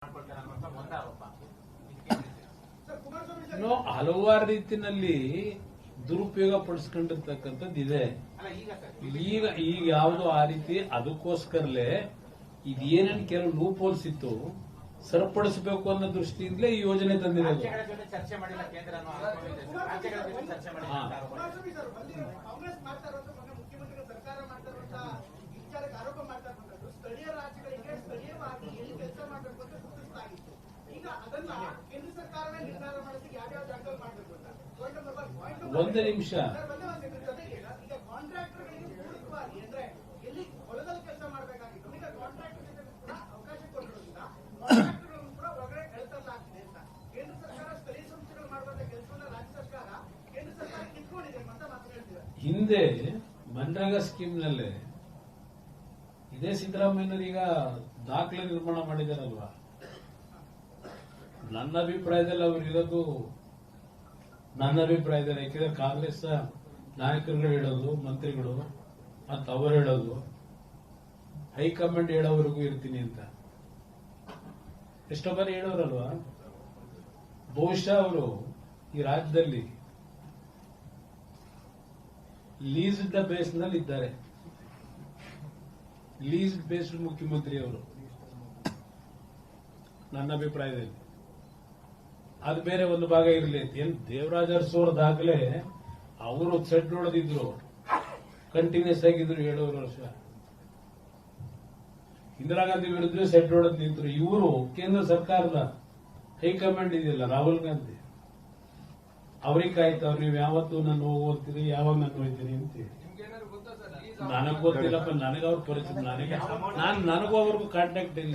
ಹಲವಾರು ರೀತಿನಲ್ಲಿ ದುರುಪಯೋಗ ಪಡಿಸ್ಕೊಂಡಿರ್ತಕ್ಕಂಥದ್ದು ಇದೆ. ಈಗ ಈಗ ಯಾವುದು ಆ ರೀತಿ ಅದಕ್ಕೋಸ್ಕರಲೇ ಇದೇನೇನು ಕೆಲವು ಲೂಪ್ ಹೋಲ್ಸ್ ಇತ್ತು ಸರಿಪಡಿಸಬೇಕು ಅನ್ನೋ ದೃಷ್ಟಿಯಿಂದಲೇ ಈ ಯೋಜನೆ ತಂದಿರೋದು ಜೊತೆ ಚರ್ಚೆ ಮಾತು ನಿಮಿಷ. ಹಿಂದೆ ಮನ್ರೇಗಾ ಸ್ಕೀಮ್ನಲ್ಲೇ ಇದೇ ಸಿದ್ದರಾಮಯ್ಯನವರು ಈಗ ದಾಖಲೆ ನಿರ್ಮಾಣ ಮಾಡಿದಾರಲ್ವಾ? ನನ್ನ ಅಭಿಪ್ರಾಯದಲ್ಲಿ ಅವ್ರು ಇರೋದು ನನ್ನ ಅಭಿಪ್ರಾಯದಲ್ಲಿ, ಯಾಕೆಂದ್ರೆ ಕಾಂಗ್ರೆಸ್ ನಾಯಕರುಗಳು ಹೇಳೋದು, ಮಂತ್ರಿಗಳು, ಮತ್ತು ಅವರು ಹೇಳೋದು, ಹೈಕಮಾಂಡ್ ಹೇಳೋವರೆಗೂ ಇರ್ತೀನಿ ಅಂತ. ಎಷ್ಟೋ ಬಾರಿ ಹೇಳೋರಲ್ವಾ? ಬಹುಶಃ ಅವರು ಈ ರಾಜ್ಯದಲ್ಲಿ ಲೀಸ್ ದ ಬೇಸ್ನಲ್ಲಿ ಇದ್ದಾರೆ. ಲೀಸ್ ಬೇಸ್ಡ್ ಮುಖ್ಯಮಂತ್ರಿ ಅವರು. ನನ್ನ ಅಭಿಪ್ರಾಯದಲ್ಲಿ. ಅದು ಬೇರೆ ಒಂದು ಭಾಗ ಇರಲಿ ಏನ್ ದೇವರಾಜ ಅವರು ಸೆಡ್ ನೋಡದಿದ್ರು ಕಂಟಿನ್ಯೂಸ್ ಆಗಿದ್ರು ಏಳುವರೆ ವರ್ಷ. ಇಂದಿರಾ ಗಾಂಧಿ ವಿರುದ್ಧ ಸೆಡ್ ನೋಡದ್ ನಿಂತರು. ಇವರು ಕೇಂದ್ರ ಸರ್ಕಾರದ ಹೈಕಮಾಂಡ್ ಇದೆಯಲ್ಲ, ರಾಹುಲ್ ಗಾಂಧಿ. ಅವ್ರಿಗೆ ಕಾಯ್ತವ್ರು ನೀವು ಯಾವತ್ತು ನಾನು ಹೋಗ್ತೀರಿ ಯಾವಾಗ ನಾನು ಹೋಗ್ತೀನಿ ಅಂತ ನನಗ್ ಗೊತ್ತಿಲ್ಲಪ್ಪ, ನನಗೆ ಅವ್ರ ಪರಿಚಯ, ನನಗೆ ನಾನು ನನಗೂ ಅವ್ರಿಗೂ ಕಾಂಟ್ಯಾಕ್ಟ್ ಇಲ್ಲ.